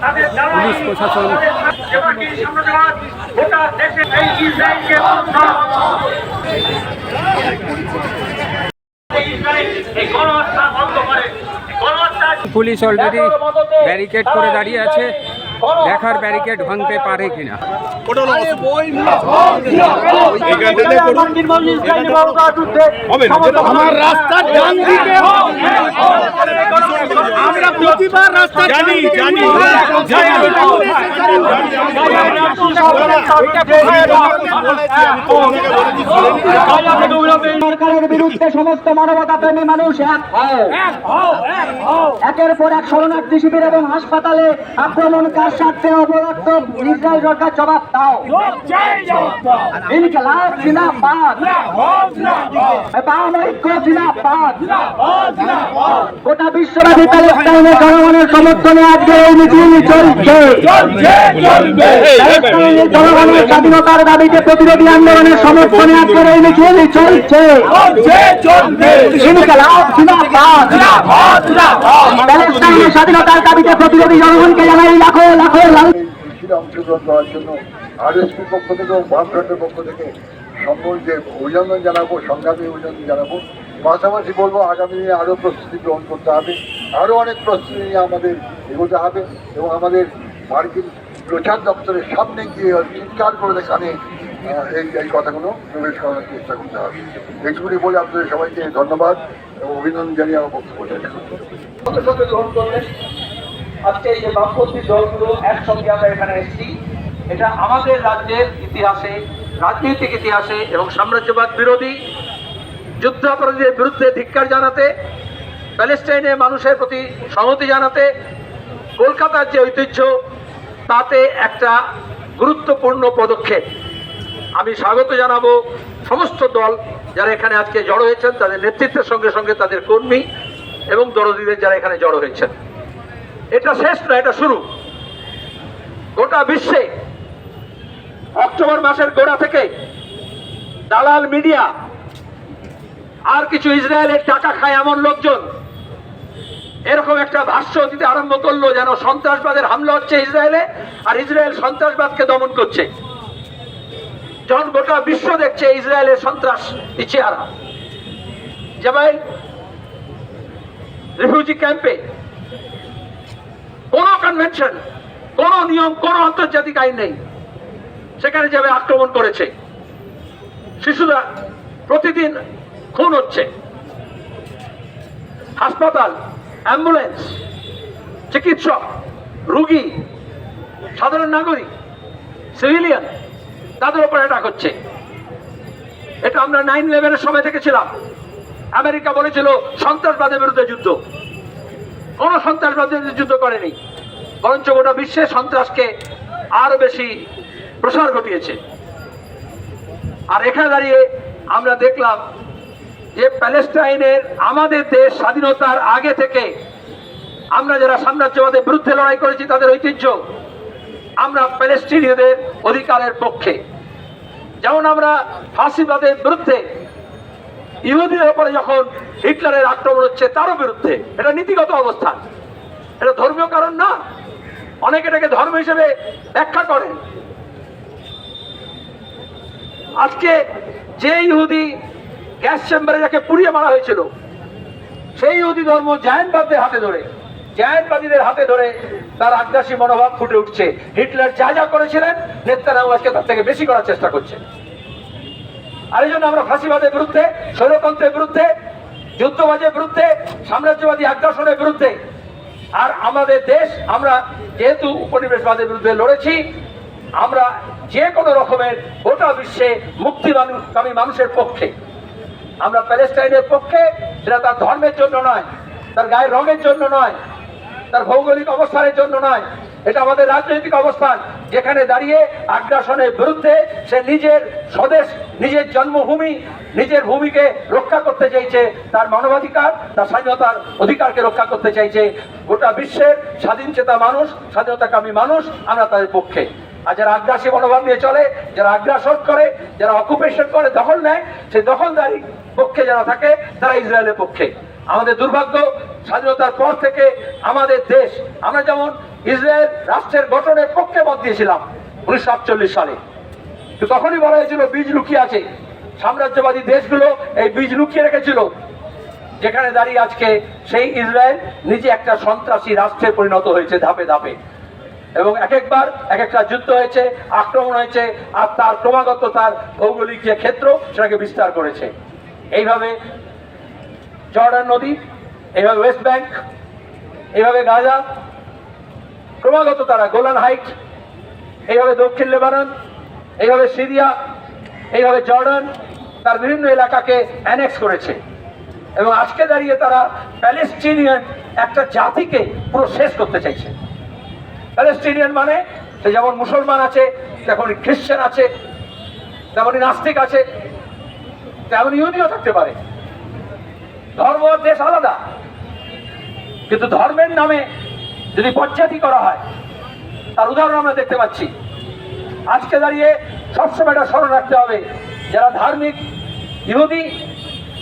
Police প্রশাসন police already barricade করে দাঁড়িয়ে আছে। দেখার ব্যারিকেড ভাঙতে পারে কিনা? আমার ডান দিকে আমরা প্রতিবার রাস্তা জানি জানি সরকারের বিরুদ্ধে সমস্ত মানবতা প্রেমী মানুষ এক একের পর এক শরণার্থী শিবির এবং হাসপাতালে আক্রমণকার স্বার্থে অবরক্ত? ইসরায়েল সরকার জবাব দাও। ইনকলাব জিন্দাবাদ। বাংলাইক্য জিন্দাবাদ। গোটা বিশ্বব্যাপী প্যালেস্টাইনের জনগণের সমর্থনে আজকে এই মিছিল চলছে। জনগণের স্বাধীনতার দাবিতে প্রতিরোধী আন্দোলনের সমর্থনে আজকের এই মিছিল চলছে। স্বাধীনতার দাবিতে প্রতিরোধী জনগণকে জানাই লাখো লাখো অভিনন্দন জানাব পাশাপাশি বলব আগামী দিনে আরও প্রস্তুতি গ্রহণ করতে হবে আরও অনেক প্রস্তুতি নিয়ে আমাদের এগোতে হবে এবং আমাদের মার্কিন প্রচার দপ্তরের সামনে গিয়ে চিৎকার করে আহ, এই এই কথাগুলো প্রবেশ করার চেষ্টা করতে হবে। এইটুকুনি বলে আপনাদের সবাইকে ধন্যবাদ এবং অভিনন্দন জানিয়ে আমার বক্তব্য গ্রহণ আজকে এই যে বামপন্থী দলগুলো একসঙ্গে আমরা এখানে এসেছি, এটা আমাদের রাজ্যের ইতিহাসে, রাজনৈতিক ইতিহাসে এবং সাম্রাজ্যবাদ বিরোধী, যুদ্ধাপরাধীদের বিরুদ্ধে ধিক্কার জানাতে, প্যালেস্টাইনের মানুষের প্রতি সংহতি জানাতে, কলকাতার যে ঐতিহ্য, তাতে একটা গুরুত্বপূর্ণ পদক্ষেপ। আমি স্বাগত জানাব সমস্ত দল যারা এখানে আজকে জড়ো হয়েছেন, তাদের নেতৃত্বের সঙ্গে সঙ্গে তাদের কর্মী এবং দরদীদের যারা এখানে জড়ো হয়েছেন। এটা শেষ না এটা শুরু। গোটা বিশ্বে অক্টোবর মাসের গোড়া থেকে দালাল মিডিয়া, আর কিছু ইসরায়েলের টাকা খায় এমন লোকজন, এরকম একটা ভাষ্য দিতে আরম্ভ করল যেন সন্ত্রাসবাদের হামলা হচ্ছে ইসরায়েলে, আর ইসরায়েল সন্ত্রাসবাদকে দমন করছে। যখন গোটা বিশ্ব দেখছে ইসরায়েলের সন্ত্রাস চেহারা। জামাইল রিফিউজি ক্যাম্পে কোন কনভেনশন কোন নিয়ম, কোন আন্তর্জাতিক আইন নেই। সেখানে যাবে আক্রমণ করেছে। শিশুরা প্রতিদিন খুন হচ্ছে। হাসপাতাল, অ্যাম্বুলেন্স, চিকিৎসক, রুগী, সাধারণ নাগরিক, সিভিলিয়ান তাদের উপর অ্যাটাক হচ্ছে। এটা আমরা নাইন ইলেভেনের সময় দেখেছিলাম। আমেরিকা বলেছিল, সন্ত্রাসবাদের বিরুদ্ধে যুদ্ধ। কোন সন্ত্রাসবাদের বিরুদ্ধে যুদ্ধ করেনি। বরঞ্চ গোটা বিশ্বে সন্ত্রাসকে আরও বেশি প্রসার ঘটিয়েছে। আর এখানে দাঁড়িয়ে আমরা দেখলাম যে প্যালেস্টাইনের, আমাদের দেশ স্বাধীনতার আগে থেকে আমরা যারা সাম্রাজ্যবাদের বিরুদ্ধে লড়াই করেছি, তাদের ঐতিহ্য, আমরা প্যালেস্টিনীয়দের অধিকারের পক্ষে যেমন আমরা ফাঁসিবাদের বিরুদ্ধে, ইহুদিদের ওপরে যখন হিটলারের আক্রমণ হচ্ছে, তারও বিরুদ্ধে। এটা নীতিগত অবস্থান এটা ধর্মীয় কারণ না। অনেকে এটাকে ধর্ম হিসেবে ব্যাখ্যা করেন। আজকে যে ইহুদি গ্যাস চেম্বারে যাকে পুড়িয়ে মারা হয়েছিল, সেই ইহুদি ধর্ম জায়নবাদদের হাতে ধরে। জায়নবাদীদের হাতে ধরে তার আগ্রাসী মনোভাব ফুটে উঠছে। হিটলার যা যা করেছিলেন, নেতারাও আজকে তার থেকে বেশি করার চেষ্টা করছে। আর এই জন্য আমরা ফাঁসিবাদের বিরুদ্ধে, স্বৈরতন্ত্রের বিরুদ্ধে, যুদ্ধবাজের বিরুদ্ধে, সাম্রাজ্যবাদী আগ্রাসনের বিরুদ্ধে, আর আমাদের দেশ, আমরা যেহেতু উপনিবেশবাদের বিরুদ্ধে লড়েছি, আমরা যে কোনো রকমের গোটা বিশ্বে মুক্তিকামী মানুষের পক্ষে, আমরা প্যালেস্টাইনের পক্ষে, সেটা তার ধর্মের জন্য নয়, তার গায়ের রঙের জন্য নয় তার ভৌগোলিক অবস্থানের জন্য নয়। এটা আমাদের রাজনৈতিক অবস্থান। যেখানে দাঁড়িয়ে আগ্রাসনের বিরুদ্ধে সে নিজের স্বদেশ, নিজের জন্মভূমি, নিজের ভূমিকে রক্ষা করতে চাইছে, তার মানবাধিকার, তার স্বাধীনতার অধিকারকে রক্ষা করতে চাইছে। গোটা বিশ্বের স্বাধীন চেতা মানুষ, স্বাধীনতাকামী মানুষ আমরা তাদের পক্ষে। আর যারা আগ্রাসী মনোভাব নিয়ে চলে, যারা আগ্রাসন করে, যারা অকুপেশন করে, দখল নেয়, সেই দখলদারি পক্ষে যারা থাকে, তারা ইসরায়েলের পক্ষে। আমাদের দুর্ভাগ্য স্বাধীনতার পর থেকে আমাদের দেশ, আমরা যেমন ইসরায়েল রাষ্ট্রের গঠনের পক্ষে মত দিয়েছিলাম উনিশশো আটচল্লিশ সালে। তো তখনই বলা হয়েছিল, বীজ লুকিয়ে আছে। সাম্রাজ্যবাদী দেশগুলো এই বীজ লুকিয়ে রেখেছিল। যেখানে দাঁড়িয়ে আজকে সেই ইসরায়েল নিজে একটা সন্ত্রাসী রাষ্ট্রে পরিণত হয়েছে ধাপে ধাপে। এবং এক একবার, এক একটা যুদ্ধ হয়েছে, আক্রমণ হয়েছে, আর তার ক্রমাগত তার ভৌগোলিক যে ক্ষেত্র, সেটাকে বিস্তার করেছে। এইভাবে জর্ডান নদী এইভাবে ওয়েস্ট ব্যাংক এভাবে গাজা ক্রমাগত তারা গোলান হাইট এইভাবে দক্ষিণ লেবানন এইভাবে সিরিয়া এইভাবে জর্ডান তার বিভিন্ন এলাকাকে অ্যানেক্স করেছে। এবং আজকে দাঁড়িয়ে তারা প্যালেস্টিনিয়ান একটা জাতিকে পুরো শেষ করতে চাইছে। প্যালেস্টিনিয়ান মানে সে যেমন মুসলমান আছে তেমনই খ্রিশ্চান আছে তেমনই নাস্তিক আছে, তেমন ইহুদিও থাকতে পারে। ধর্ম দেশ আলাদা। কিন্তু ধর্মের নামে যদি পঞ্চায়েতি করা হয়, তার উদাহরণ আমরা দেখতে পাচ্ছি। আজকে দাঁড়িয়ে সবসময় এটা স্মরণ রাখতে হবে, যারা ধার্মিক ইহুদি,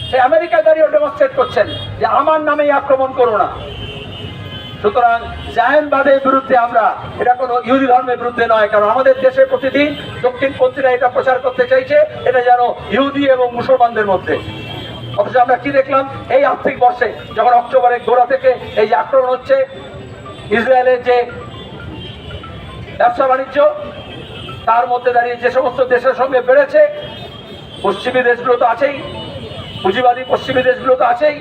সে আমেরিকায় দাঁড়িয়ে ডেমনস্ট্রেট করছেন যে আমার নামেই আক্রমণ করো না। সুতরাং জায়নবাদের বিরুদ্ধে আমরা, এটা কোনো ইহুদি ধর্মের বিরুদ্ধে নয়, কারণ আমাদের দেশে প্রতিদিন দক্ষিণপন্থীরা এটা প্রচার করতে চাইছে, এটা যেন ইহুদি এবং মুসলমানদের মধ্যে। অথচ আমরা কি দেখলাম? এই আর্থিক বর্ষে যখন অক্টোবরের গোড়া থেকে এই আক্রমণ হচ্ছে ইসরায়েলের যে ব্যবসা বাণিজ্য, তার মধ্যে দাঁড়িয়ে যে সমস্ত দেশের সঙ্গে বেড়েছে, পশ্চিমী দেশগুলো তো আছেই, পুঁজিবাদী পশ্চিমী দেশগুলো তো আছেই,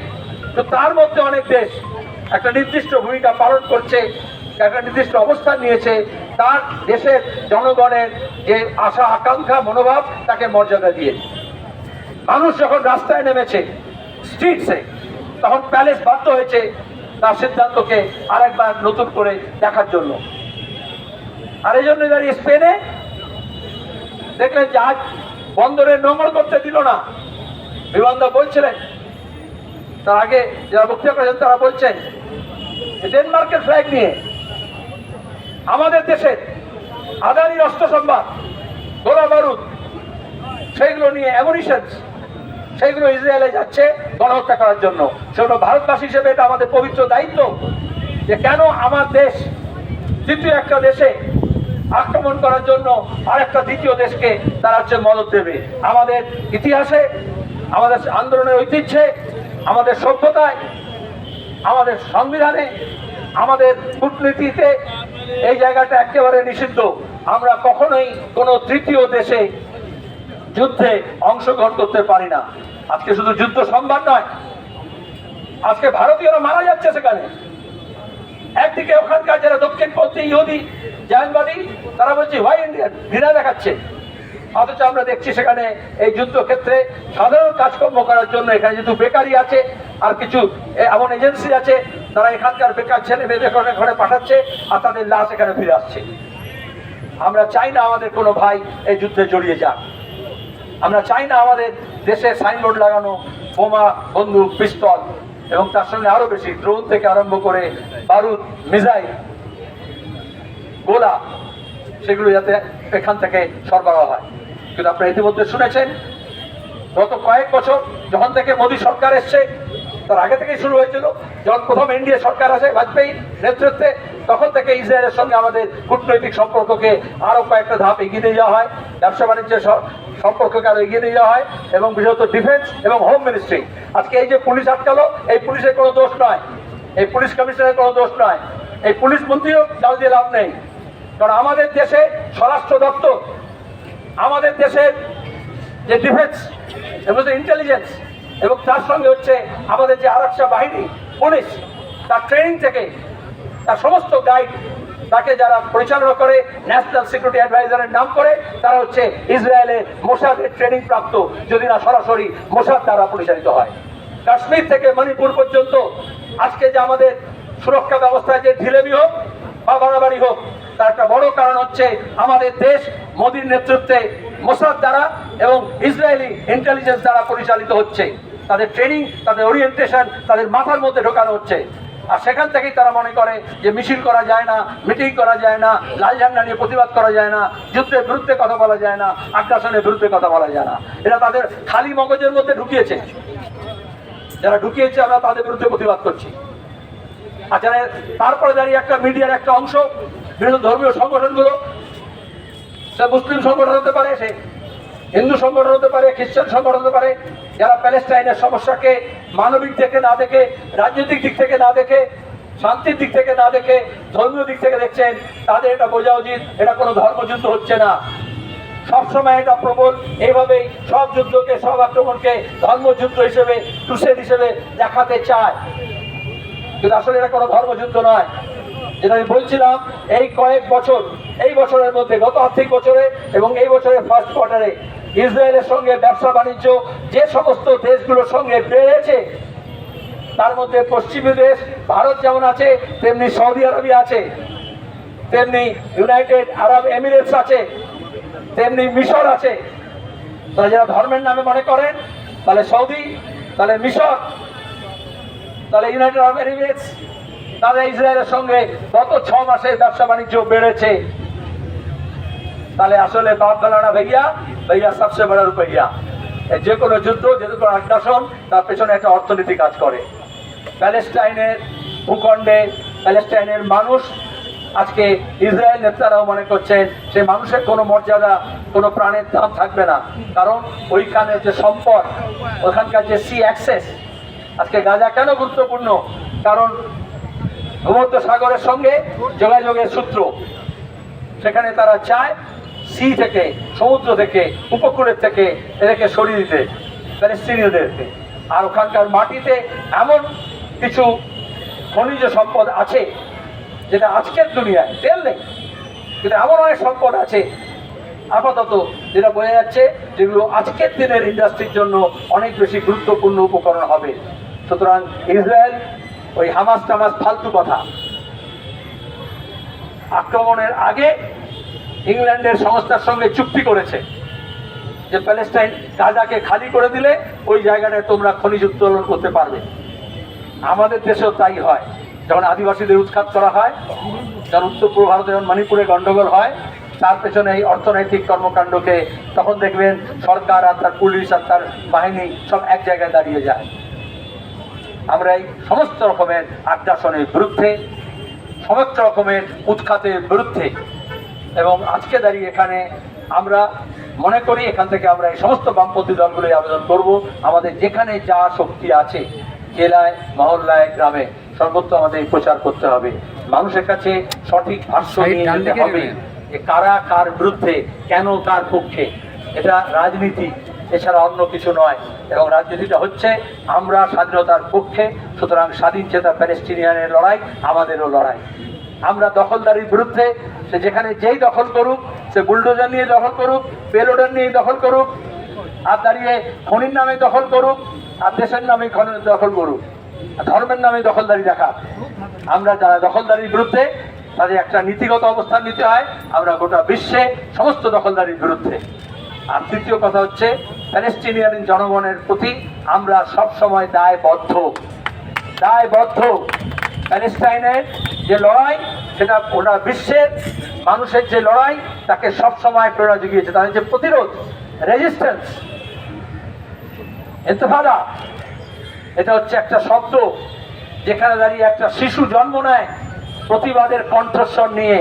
তো তার মধ্যে অনেক দেশ একটা নির্দিষ্ট ভূমিকা পালন করছে, একটা নির্দিষ্ট অবস্থান নিয়েছে, তার দেশের জনগণের যে আশা, আকাঙ্ক্ষা, মনোভাব, তাকে মর্যাদা দিয়ে। মানুষ যখন রাস্তায় নেমেছে স্ট্রিটসে তখন প্যালেস বাধ্য হয়েছে তার সিদ্ধান্তকে আরেকবার নতুন করে দেখার জন্য। আর এই জন্য দাঁড়িয়ে স্পেনে দেখলেন জাহাজ বন্দরে নোংর করতে দিল না। বিমানদা বলছিলেন, তার আগে যারা বক্তৃতা করেছেন তারা বলছেন ডেনমার্কের ফ্ল্যাগ নিয়ে আমাদের দেশের আদানির অস্ত্র সম্ভার গোলা বারুদ, সেইগুলো নিয়ে অ্যামুনিশনস সেইগুলো ইসরায়েলে যাচ্ছে গণহত্যা করার জন্য। সেগুলো ভারতবাসী হিসেবে এটা আমাদের পবিত্র দায়িত্ব যে কেন আমার দেশ দ্বিতীয় একটা দেশে আক্রমণ করার জন্য আর একটা দ্বিতীয় দেশকে তারা হচ্ছে মদত দেবে। আমাদের ইতিহাসে, আমাদের আন্দোলনের ঐতিহ্যে, আমাদের সভ্যতায়, আমাদের সংবিধানে, আমাদের কূটনীতিতে এই জায়গাটা একেবারে নিষিদ্ধ। আমরা কখনোই কোনো তৃতীয় দেশে যুদ্ধে অংশগ্রহণ করতে পারি না। আজকে শুধু যুদ্ধ সম্ভব নয়, আজকে ভারতীয়রা মারা যাচ্ছে সেখানে। একদিকে ওখানকার যারা দক্ষিণপন্থী ইহুদি, জাহানবাদী, তারা বলছে হোয়াই ইন্ডিয়ান ঘৃণা দেখাচ্ছে। অথচ আমরা দেখছি সেখানে এই যুদ্ধক্ষেত্রে সাধারণ কাজকর্ম করার জন্য এখানে যেহেতু বেকারি আছে, আর কিছু এমন এজেন্সি আছে, তারা এখানকার বেকার ছেলে মেয়েদের ঘরে ঘরে পাঠাচ্ছে, আর তাদের লাশ এখানে ফিরে আসছে। আমরা চাই না আমাদের কোনো ভাই এই যুদ্ধে জড়িয়ে যাক। আমরা চাই না আমাদের দেশে সাইনবোর্ড লাগানো, বোমা, বন্দুক, পিস্তল এবং তার সঙ্গে আরও বেশি ড্রোন থেকে আরম্ভ করে বারুদ মিসাইল গোলা, সেগুলো যাতে এখান থেকে সরবরাহ হয়। কিন্তু আপনারা ইতিমধ্যে শুনেছেন, গত কয়েক বছর যখন থেকে মোদী সরকার এসছে, তার আগে থেকেই শুরু হয়েছিল, যখন প্রথম এনডিএ সরকার আছে বাজপেয়ী নেতৃত্বে তখন থেকে ইসরায়েলের সঙ্গে আমাদের কূটনৈতিক সম্পর্ককে আরও কয়েকটা ধাপ এগিয়ে নিয়ে যাওয়া হয়। ব্যবসা বাণিজ্যের সম্পর্ককে আরও এগিয়ে নিয়ে যাওয়া হয় এবং বিশেষত ডিফেন্স এবং হোম মিনিস্ট্রি। আজকে এই যে পুলিশ আটকালো, এই পুলিশের কোনো দোষ নয়। এই পুলিশ কমিশনের কোনো দোষ নয়। এই পুলিশ মন্ত্রীও জাল দিয়ে লাভ নেই। কারণ আমাদের দেশে স্বরাষ্ট্র দপ্তর, আমাদের দেশের যে ডিফেন্স এবং যে ইন্টেলিজেন্স এবং তার সঙ্গে হচ্ছে আমাদের যে আরক্ষা বাহিনী, পুলিশ, তার ট্রেনিং থেকে তার সমস্ত গাইড তাকে যারা পরিচালনা করে ন্যাশনাল সিকিউরিটি অ্যাডভাইজারের নাম করে, তারা হচ্ছে ইসরায়েলের মোসাদের ট্রেনিং প্রাপ্ত, যদি না সরাসরি মোসাদ দ্বারা পরিচালিত হয়। কাশ্মীর থেকে মণিপুর পর্যন্ত, আজকে যে আমাদের সুরক্ষা ব্যবস্থায় যে ঢিলেমি হোক বা বাড়াবাড়ি হোক, তার একটা বড় কারণ হচ্ছে আমাদের দেশ মোদীর নেতৃত্বে মোসাদ দ্বারা এবং ইসরায়েলি ইন্টেলিজেন্স দ্বারা পরিচালিত হচ্ছে। তাদের ট্রেনিং তাদের ওরিয়েন্টেশন তাদের মাথার মধ্যে ঢোকানো হচ্ছে। আর সেখান থেকেই তারা মনে করে যে মিছিল করা যায় না, মিটিং করা যায় না, লাল ঝান্ডা নিয়ে প্রতিবাদ করা যায় না, যুদ্ধের বিরুদ্ধে কথা বলা যায় না, আগ্রাসনের বিরুদ্ধে কথা বলা যায় না। এটা তাদের খালি মগজের মধ্যে ঢুকিয়েছে। যারা ঢুকিয়েছে, আমরা তাদের বিরুদ্ধে প্রতিবাদ করছি। আর যারা তারপরে দাঁড়িয়ে একটা মিডিয়ার একটা অংশ বিভিন্ন ধর্মীয় সংগঠনগুলো, সে মুসলিম সংগঠন হতে পারে, সে হিন্দু সংগঠন হতে পারে, খ্রিস্টান সংগঠন হতে পারে, যারা প্যালেস্টাইনের সমস্যাকে মানবিক থেকে না দেখে, রাজনৈতিক দিক থেকে না দেখে, শান্তির দিক থেকে না দেখে, ধর্মীয় দিক থেকে দেখছেন, তাদের এটা বোঝা উচিত, এটা কোনো ধর্মযুদ্ধ হচ্ছে না। সবসময় এটা প্রবল, এইভাবেই সব যুদ্ধকে, সব আক্রমণকে ধর্মযুদ্ধ হিসেবে টুসেড হিসেবে দেখাতে চায়। কিন্তু আসলে এটা কোনো ধর্মযুদ্ধ নয়। যেটা আমি বলছিলাম, এই কয়েক বছর, এই বছরের মধ্যে, গত আর্থিক বছরে এবং এই বছরের ফার্স্ট কোয়ার্টারে ইসরায়েলের সঙ্গে ব্যবসা বাণিজ্য, যে সমস্ত দেশগুলোর সঙ্গে বেড়েছে, তার মধ্যে পশ্চিমী দেশ, ভারত যেমন আছে, তেমনি সৌদি আরবি আছে, তেমনি ইউনাইটেড আরব এমিরেটস আছে, তেমনি মিশর আছে। তারা যারা ধর্মের নামে মনে করেন, তাহলে সৌদি, তাহলে মিশর, তাহলে ইউনাইটেড আরব এমিরেটস তাহলে ইসরায়েলের সঙ্গে গত ছ মাসে ব্যবসা বাণিজ্য বেড়েছে। তাহলে আসলে বাপ বেলানা ভাইয়া ভাইয়া সবচেয়ে বড় রুপাইয়া। যে কোনো যুদ্ধ, যে কোনো আগ্রাসন, তার পেছনে একটা অর্থনীতি কাজ করে। প্যালেস্টাইনের ভূখণ্ডে প্যালেস্টাইনের মানুষ আজকে ইসরায়েল নেতারাও মনে করছেন সে মানুষের কোনো মর্যাদা, কোনো প্রাণের দাম থাকবে না। কারণ ওইখানে যে সম্পদ, ওখানকার যে সি অ্যাক্সেস আজকে গাজা কেন গুরুত্বপূর্ণ? কারণ ভূমধ্য সাগরের সঙ্গে যোগাযোগের সূত্র। সেখানে তারা চায় সি থেকে, সমুদ্র থেকে, উপকূলের থেকে এদেরকে সরিয়ে দিতে প্যালেস্তিনীয়দেরকে আর ওখানকার মাটিতে এমন কিছু খনিজ সম্পদ আছে যেটা আজকের দুনিয়ায় তেল নেই, কিন্তু এমন অনেক সম্পদ আছে আপাতত যেটা বোঝা যাচ্ছে যেগুলো আজকের দিনের ইন্ডাস্ট্রির জন্য অনেক বেশি গুরুত্বপূর্ণ উপকরণ হবে। সুতরাং ইসরায়েল ওই হামাস টামাস ফালতু কথা। আক্রমণের আগে ইংল্যান্ডের সংস্থার সঙ্গে চুক্তি করেছে যে প্যালেস্টাইন গাজাকে খালি করে দিলে ওই জায়গাটায় তোমরা খনিজ উত্তোলন করতে পারবে। আমাদের দেশেও তাই হয়। যখন আদিবাসীদের উৎখাত করা হয়, যখন উত্তর পূর্ব ভারতে যখন মণিপুরে গণ্ডগোল হয়, তার পেছনে এই অর্থনৈতিক কর্মকাণ্ডকে তখন দেখবেন সরকার আর তার পুলিশ আর তার বাহিনী সব এক জায়গায় দাঁড়িয়ে যায়। আমরা এই সমস্ত রকমের আগ্রাসনের বিরুদ্ধে সমস্ত রকমের উৎখাতের বিরুদ্ধে এবং আজকে দাঁড়িয়ে এখানে আমরা মনে করি এখান থেকে আমরা এই সমস্ত বামপন্থী দলগুলোই আবেদন করব। আমাদের যেখানে যা শক্তি আছে জেলায় মহল্লায় গ্রামে সর্বত্র আমাদের প্রচার করতে হবে। মানুষের কাছে সঠিক ভাষ্য নিয়ে যেতে হবে যে কারা কার বিরুদ্ধে কেন কার পক্ষে এটা রাজনীতি এছাড়া অন্য কিছু নয়। এবং রাজনীতিটা হচ্ছে, আমরা স্বাধীনতার পক্ষে, সুতরাং স্বাধীন চেতা প্যালেস্টিনিয়ানের লড়াই, আমাদেরও লড়াই। আমরা দখলদারির বিরুদ্ধে, সে যেখানে যেই দখল করুক, সে বুলডোজার নিয়ে দখল করুক, পেলোডার নিয়ে দখল করুক, আর দাঁড়িয়ে খনির নামে দখল করুক, আর দেশের নামে দখল করুক ধর্মের নামে দখলদারি দেখা আমরা যারা দখলদারির বিরুদ্ধে, তাদের একটা নীতিগত অবস্থান নিতে হয়, আমরা গোটা বিশ্বে সমস্ত দখলদারির বিরুদ্ধে। আর তৃতীয় কথা হচ্ছে প্যালেস্টিনিয়ান জনগণের প্রতি আমরা সব সময় দায়বদ্ধ। দায়বদ্ধ। প্যালেস্টাইনের যে লড়াই, সেটা ওটা বিশ্বের মানুষের যে লড়াই, তাকে সব সময় প্রেরণা জুগিয়েছে। তাদের যে প্রতিরোধ রেজিস্ট্যান্স ইন্তফাদা এটা হচ্ছে একটা শব্দ যেখানে দাঁড়িয়ে একটা শিশু জন্ম নেয় প্রতিবাদের কণ্ঠস্বর নিয়ে,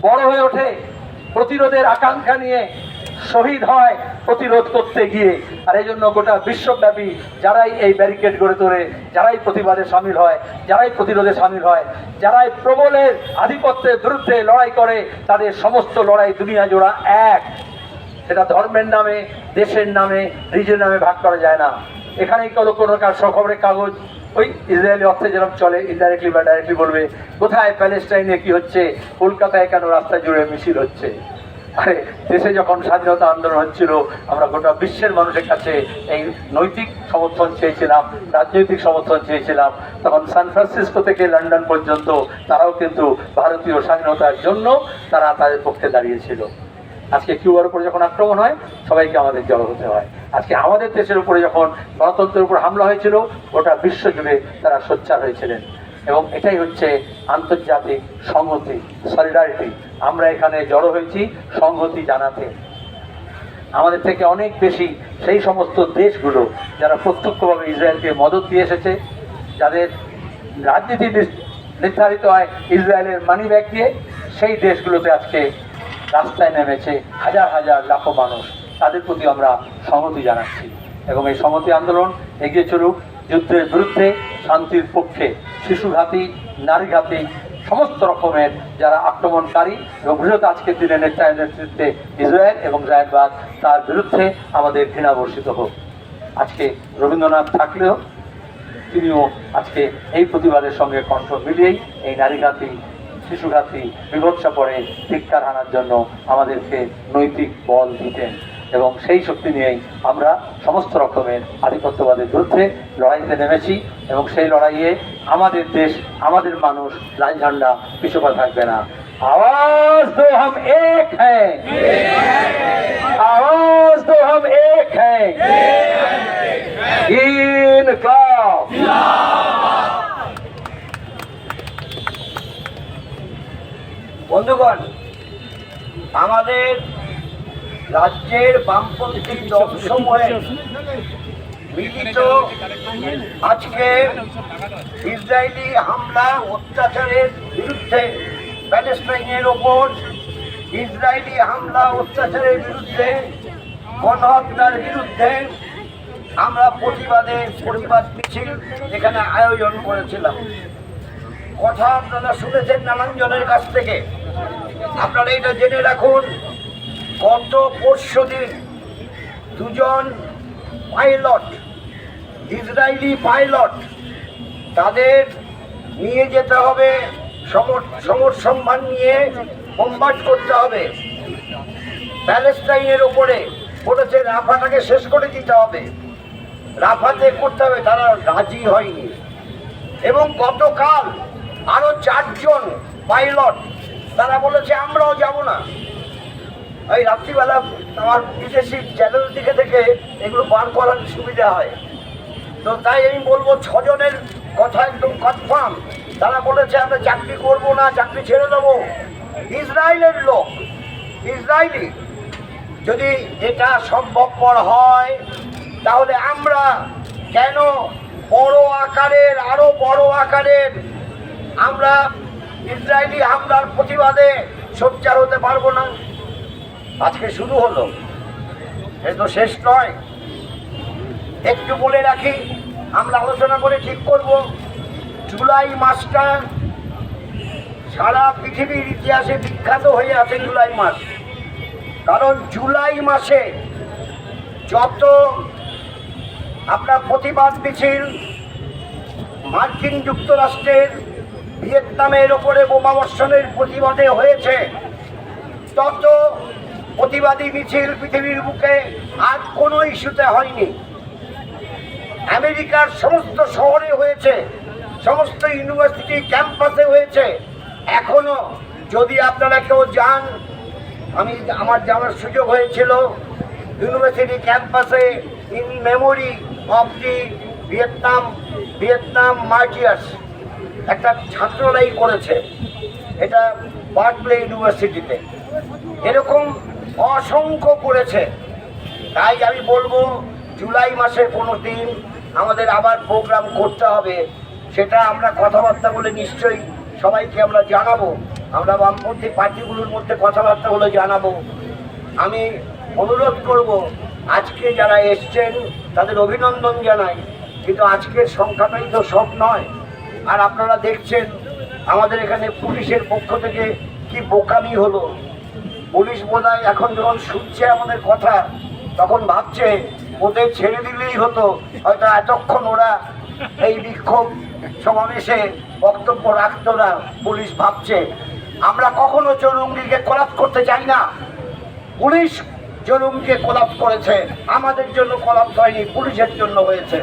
বড় হয়ে ওঠে প্রতিরোধের আকাঙ্ক্ষা নিয়ে। শহীদ হয় প্রতিরোধ করতে গিয়ে। আর এই জন্য গোটা বিশ্বব্যাপী যারাই এই ব্যারিকেড গড়ে তোলে, যারাই প্রতিবাদে সামিল হয়, যারাই প্রতিরোধে সামিল হয়, যারাই প্রবলের আধিপত্যের বিরুদ্ধে লড়াই করে, তাদের সমস্ত লড়াই দুনিয়া জোড়া এক। সেটা ধর্মের নামে, দেশের নামে, নিজের নামে ভাগ করা যায় না। এখানেই কোনো কোনো কার খবরের কাগজ, ওই ইসরায়েলি অর্থে যেরকম চলে ইনডাইরেক্টলি বা ডাইরেক্টলি বলবে, কোথায় প্যালেস্টাইনে কি হচ্ছে, কলকাতায় কেন রাস্তা জুড়ে মিছিল হচ্ছে? দেশে যখন স্বাধীনতা আন্দোলন হচ্ছিল, আমরা গোটা বিশ্বের মানুষের কাছে এই নৈতিক সমর্থন চেয়েছিলাম, রাজনৈতিক সমর্থন চেয়েছিলাম। তখন সান ফ্রান্সিসকো থেকে লন্ডন পর্যন্ত তারাও কিন্তু ভারতীয় স্বাধীনতার জন্য তারা তাদের পক্ষে দাঁড়িয়েছিল। আজকে কিউবার উপরে যখন আক্রমণ হয়, সবাইকে আমাদের জড়ো হতে হয়। আজকে আমাদের দেশের উপরে যখন গণতন্ত্রের উপর হামলা হয়েছিল, গোটা বিশ্ব জুড়ে তারা সোচ্চার হয়েছিলেন। এবং এটাই হচ্ছে আন্তর্জাতিক সংহতি সলিডারিটি আমরা এখানে জড়ো হয়েছি সংহতি জানাতে। আমাদের থেকে অনেক বেশি সেই সমস্ত দেশগুলো যারা প্রত্যক্ষভাবে ইসরায়েলকে মদত দিয়ে এসেছে, যাদের রাজনীতি নির্ধারিত হয় ইসরায়েলের মানি ব্যাগ দিয়ে, সেই দেশগুলোতে আজকে রাস্তায় নেমেছে হাজার হাজার লাখো মানুষ। তাদের প্রতি আমরা সংহতি জানাচ্ছি এবং এই সংহতি আন্দোলন এগিয়ে চলুক, যুদ্ধের বিরুদ্ধে শান্তির পক্ষে শিশুঘাতী নারীঘাতী সমস্ত রকমের যারা আক্রমণকারী এবং বৃহৎ আজকের দিনে নেতার নেতৃত্বে ইসরায়েল এবং জায়নবাদ তার বিরুদ্ধে আমাদের ঘৃণা বর্ষিত হোক। আজকে রবীন্দ্রনাথ থাকলেও তিনিও আজকে এই প্রতিবাদের সঙ্গে কণ্ঠ মিলিয়েই এই নারীঘাতী শিশুঘাতী বিভৎসা পরে ধিক্কার আনার জন্য আমাদেরকে নৈতিক বল দিতেন। এবং সেই শক্তি নিয়েই আমরা সমস্ত রকমের আধিপত্যবাদের বিরুদ্ধে লড়াইতে নেমেছি এবং সেই লড়াইয়ে আমাদের দেশ, আমাদের মানুষ লাল ঝান্ডা পিছুপা থাকবে না। আওয়াজ দো হাম এক হ্যাঁ আওয়াজ দো হাম এক হ্যাঁ বন্ধুগণ, আমাদের রাজ্যের বামপন্থী দলসমূহে মিলিত আজকে ইসরায়েলি হামলা, অত্যাচারের বিরুদ্ধে প্যালেস্টাইনের ওপর ইসরায়েলি হামলা, অত্যাচারের বিরুদ্ধে, গণহত্যার বিরুদ্ধে আমরা প্রতিবাদে প্রতিবাদ মিছিল এখানে আয়োজন করেছিলাম। কথা আপনারা শুনেছেন নানান জনের কাছ থেকে। আপনারা এটা জেনে রাখুন গত পরশু দিন দুজন পাইলট, ইসরায়েলি পাইলট, তাদের নিয়ে যেতে হবে সমর সম্মান নিয়ে বোমবার্ড করতে হবে। প্যালেস্টাইনের ওপরে বলেছে রাফাটাকে শেষ করে দিতে হবে। রাফাতে করতে হবে, তারা রাজি হয়নি। এবং গতকাল আরও চারজন পাইলট, তারা বলেছে, আমরাও যাব না। ওই রাত্রিবেলা আমার বিদেশি চ্যানেল দিকে থেকে এগুলো বার করার সুবিধা হয়। তো তাই আমি বলব ছজনের কথা একদম কনফার্ম তারা বলেছে, আমরা চাকরি করব না, চাকরি ছেড়ে দেবো। ইসরায়েলের লোক, ইসরায়েলি, যদি এটা সম্ভবপর হয়, তাহলে আমরা কেন বড় আকারের, আরও বড় আকারের আমরা ইসরায়েলি হামলার প্রতিবাদে সোচ্চার হতে পারব না? আজকে শুরু হলো। এ তো শেষ নয়। একটু বলে রাখি, আমরা আলোচনা করে ঠিক করব। জুলাই মাসটা সারা পৃথিবীর ইতিহাসে বিখ্যাত হয়ে আছে জুলাই মাস। কারণ জুলাই মাসে যত আপনার প্রতিবাদ মিছিল, মার্কিন যুক্তরাষ্ট্রের, ভিয়েতনামের ওপরে বোমাবর্ষণের প্রতিবাদে হয়েছে, তত প্রতিবাদী মিছিল পৃথিবীর বুকে আর কোনো ইস্যুতে হয়নি। আমেরিকার সমস্ত শহরে হয়েছে, সমস্ত ইউনিভার্সিটি ক্যাম্পাসে হয়েছে। এখনও যদি আপনারা কেউ যান, আমি আমার যাওয়ার সুযোগ হয়েছিল। ইউনিভার্সিটি ক্যাম্পাসে in memory of the Vietnam Vietnam martyrs একটা ছাত্ররাই করেছে, এটা বার্কলে ইউনিভার্সিটিতে। এরকম অসংখ্য করেছে। তাই আমি বলব, জুলাই মাসের কোনো দিন আমাদের আবার প্রোগ্রাম করতে হবে। সেটা আমরা কথাবার্তা বলে নিশ্চয়ই সবাইকে আমরা জানাব। আমরা বামপন্থী পার্টিগুলোর মধ্যে কথাবার্তা বলে জানাব। আমি অনুরোধ করব, আজকে যারা এসছেন তাদের অভিনন্দন জানাই। কিন্তু আজকের সংখ্যাটাই তো সব নয়। আর আপনারা দেখছেন আমাদের এখানে পুলিশের পক্ষ থেকে কি বোকামি হলো। পুলিশ বোধহয় এখন যখন শুনছে আমাদের কথা, তখন ভাবছে ওদের ছেড়ে দিলেই হতো। হয়তো এতক্ষণ ওরা এই বিক্ষোভ সমাবেশে বক্তব্য রাখতো না, পুলিশ ভাবছে। আমরা কখনো চরুঙ্গিকে কলাপ করতে চাই না। পুলিশ জরুমকে কলাপ করেছে। আমাদের জন্য কলাপ হয়নি, পুলিশের জন্য হয়েছে।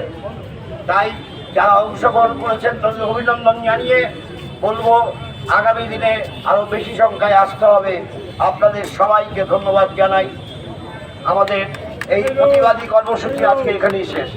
তাই যারা অংশগ্রহণ করেছেন, তাদের অভিনন্দন জানিয়ে বলব, আগামী দিনে আরও বেশি সংখ্যায় আসতে হবে। আপনাদের সবাইকে ধন্যবাদ জানাই। আমাদের এই প্রতিবাদী কর্মসূচি আজকে এখানেই শেষ।